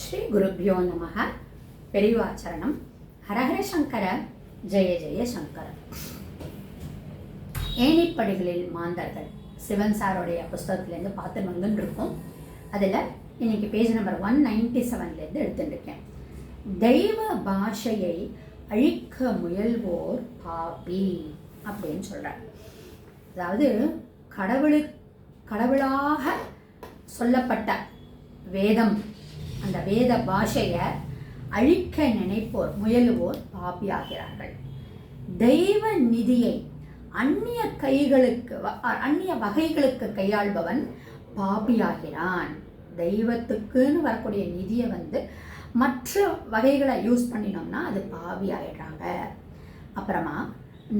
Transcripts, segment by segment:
ஸ்ரீ குருப்பியோ நமக பெரியவாச்சரணம் ஹரஹர சங்கர ஜெய ஜெய சங்கர. ஏனிப்படிகளில் மாந்தர்கள். சிவன் சாரோடைய புஸ்தகத்துலேருந்து பார்த்து வந்துன்னு இருக்கோம் அதில் இன்னைக்கு பேஜ் நம்பர் ஒன் நைன்டி செவன்லேருந்து எடுத்துட்டுருக்கேன். தெய்வ பாஷையை அழிக்க முயல்வோர் பாபி அப்படின்னு சொல்கிறார் அதாவது கடவுளு கடவுளாக சொல்லப்பட்ட வேதம் அந்த வேத பாஷையை அழிக்க நினைப்போர் முயலுவோர் பாபியாகிறார்கள். தெய்வ நிதியை அந்நிய கைகளுக்கு வ- அந்நிய வகைகளுக்கு கையாள்பவன் பாபியாகிறான். தெய்வத்துக்குன்னு வரக்கூடிய நிதியை வந்து மற்ற வகைகளை யூஸ் பண்ணினோம்னா அது பாவி ஆயிடுறாங்க அப்புறமா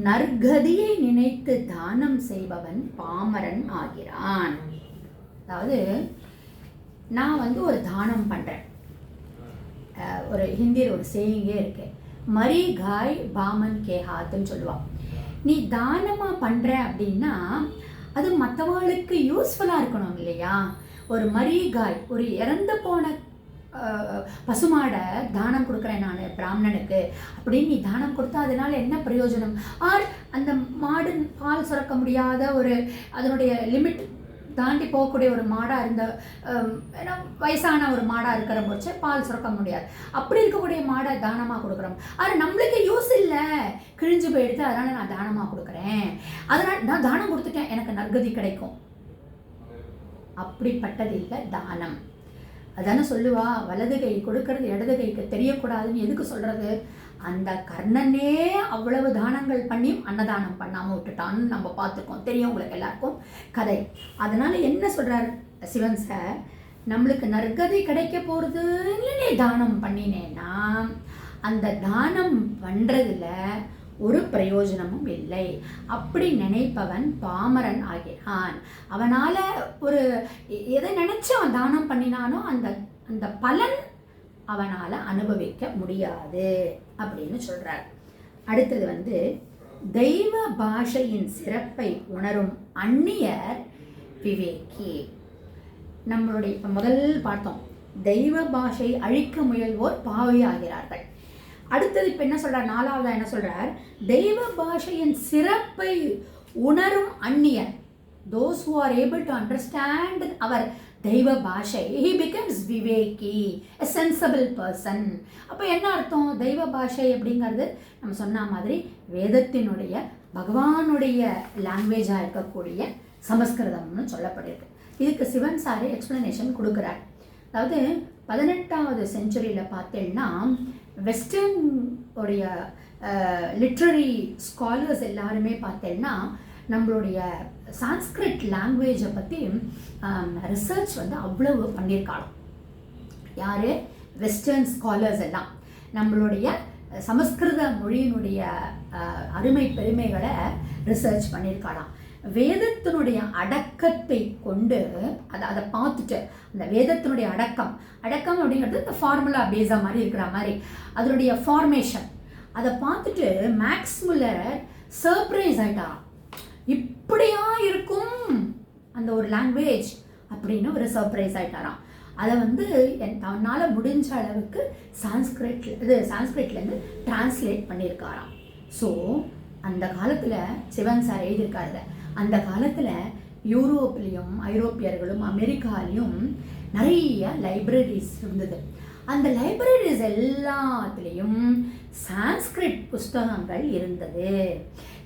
நற்கதியை நினைத்து தானம் செய்பவன் பாமரன் ஆகிறான். அதாவது நான் வந்து ஒரு தானம் பண்ணுறேன் ஒரு ஹிந்தியில் ஒரு சேயிங்கே இருக்கு. மரி காய் பாமன் கே ஹாத்துன்னு சொல்லுவாள் நீ தானமாக பண்ணுற அப்படின்னா அது மற்றவங்களுக்கு யூஸ்ஃபுல்லாக இருக்கணும் இல்லையா? ஒரு மரி காய் ஒரு இறந்து போன பசுமாடை தானம் கொடுக்குறேன் நான் பிராமணனுக்கு. அப்படின்னு நீ தானம் கொடுத்தா அதனால என்ன பிரயோஜனம்? ஆர் அந்த மாடு பால் சுரக்க முடியாத ஒரு அதனுடைய லிமிட் தாண்டி போகக்கூடிய ஒரு மாடாக இருந்த ஏன்னா வயசான ஒரு மாடாக இருக்கிற போச்சு. பால் சுரக்க முடியாது. அப்படி இருக்கக்கூடிய மாடை தானமாக கொடுக்குறோம்? அது நம்மளுக்கு யூஸ் இல்லை. கிழிஞ்சு போயிடுது. அதனால் நான் தானமாக கொடுக்குறேன். அதனால் நான் தானம் கொடுத்துட்டேன். எனக்கு நற்கதி கிடைக்கும். அப்படிப்பட்டது இல்லை தானம். அதானே சொல்லுவா வலது கை கொடுக்கறது இடது கைக்கு தெரியக்கூடாதுன்னு எதுக்கு சொல்கிறது அந்த கர்ணனே அவ்வளவு தானங்கள் பண்ணியும் அன்னதானம் பண்ணாமல் விட்டுட்டான்னு நம்ம பார்த்துருக்கோம். தெரியும் உங்களுக்கு எல்லாருக்கும் கதை. அதனால் என்ன சொல்கிறார் சிவன் சார் நம்மளுக்கு நற்கதை கிடைக்க போகிறதுன்னு நீ தானம் பண்ணினேன்னா அந்த தானம் பண்ணுறதுல ஒரு பிரயோஜனமும் இல்லை. அப்படி நினைப்பவன் பாமரன் ஆகிறான். அவனால் ஒரு எ- எதை நினச்சி அவன் தானம் பண்ணினானோ அந்த அந்த பலன் அவனால் அனுபவிக்க முடியாது அப்படின்னு சொல்கிறார் அடுத்தது வந்து தெய்வ பாஷையின் சிறப்பை உணரும் அந்நியர் விவேகி. நம்மளுடைய இப்போ முதல் பார்த்தோம். தெய்வ பாஷை அழிக்க முயல்வோர் பாவி ஆகிறார்கள். அடுத்தது இப்போ என்ன சொல்கிறார் நாலாவதா என்ன சொல்கிறார் தெய்வ பாஷையின் சிறப்பை உணரும் அந்நியர். Those who are able to understand our தெய்வ பாஷை ஹி பிகம்ஸ் விவேகி எ சென்சபிள் பர்சன் அப்போ என்ன அர்த்தம்? தெய்வ பாஷை அப்படிங்கிறது நம்ம சொன்ன மாதிரி வேதத்தினுடைய பகவானுடைய லாங்குவேஜாக இருக்கக்கூடிய சமஸ்கிருதம்னு சொல்லப்படுது. இதுக்கு சிவன் சாரே எக்ஸ்பிளனேஷன் கொடுக்குறார். அதாவது பதினெட்டாவது செஞ்சுரியில் பார்த்தேன்னா வெஸ்டர்ன் உடைய லிட்ரரி ஸ்காலர்ஸ் எல்லாருமே பார்த்தேன்னா நம்மளுடைய சான்ஸ்கிரிட் லாங்குவேஜை பற்றி ரிசர்ச் வந்து அவ்வளவு பண்ணியிருக்காளாம். யார்? வெஸ்டர்ன் ஸ்காலர்ஸ் எல்லாம். நம்மளுடைய சமஸ்கிருத மொழியினுடைய அருமை பெருமைகளை ரிசர்ச் பண்ணியிருக்காளாம். வேதத்தினுடைய அடக்கத்தை கொண்டு அதை அதை பார்த்துட்டு அந்த வேதத்தினுடைய அடக்கம். அடக்கம் அப்படிங்கிறது இந்த ஃபார்முலா பேஸா மாதிரி இருக்கிற மாதிரி. அதனுடைய ஃபார்மேஷன் அதை பார்த்துட்டு மேக்ஸ் முல்லர் சர்ப்ரைஸ் ஆயிட்டா. இப்படியா இருக்கும் அந்த ஒரு லாங்குவேஜ் அப்படின்னு ஒரு சர்ப்ரைஸ் ஆயிட்டாராம். அதை வந்து என் தன்னால் முடிஞ்ச அளவுக்கு சான்ஸ்கிரிட்ல இது சான்ஸ்கிரிட்லேருந்து டிரான்ஸ்லேட் பண்ணியிருக்காராம். ஸோ அந்த காலத்தில் சிவன் சார் எழுதியிருக்காரு அந்த காலத்தில் யூரோப்லேயும் ஐரோப்பியர்களும் அமெரிக்காலையும் நிறைய லைப்ரரிஸ் இருந்தது. அந்த லைப்ரரிஸ் எல்லாத்துலேயும் சான்ஸ்கிரிட் புஸ்தகங்கள் இருந்தது.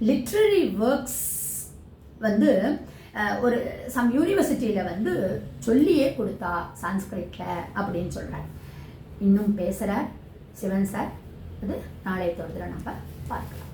லிட்ரரி ஒர்க்ஸ் வந்து ஒரு சம் யூனிவர்சிட்டியில் வந்து சொல்லியே கொடுத்தா சான்ஸ்கிரிட்டில் அப்படின்னு சொல்கிறார் இன்னும் பேசுகிறார் சிவன் சார். அது நாளைய தொடர்ந்து நம்ம பார்க்கலாம்.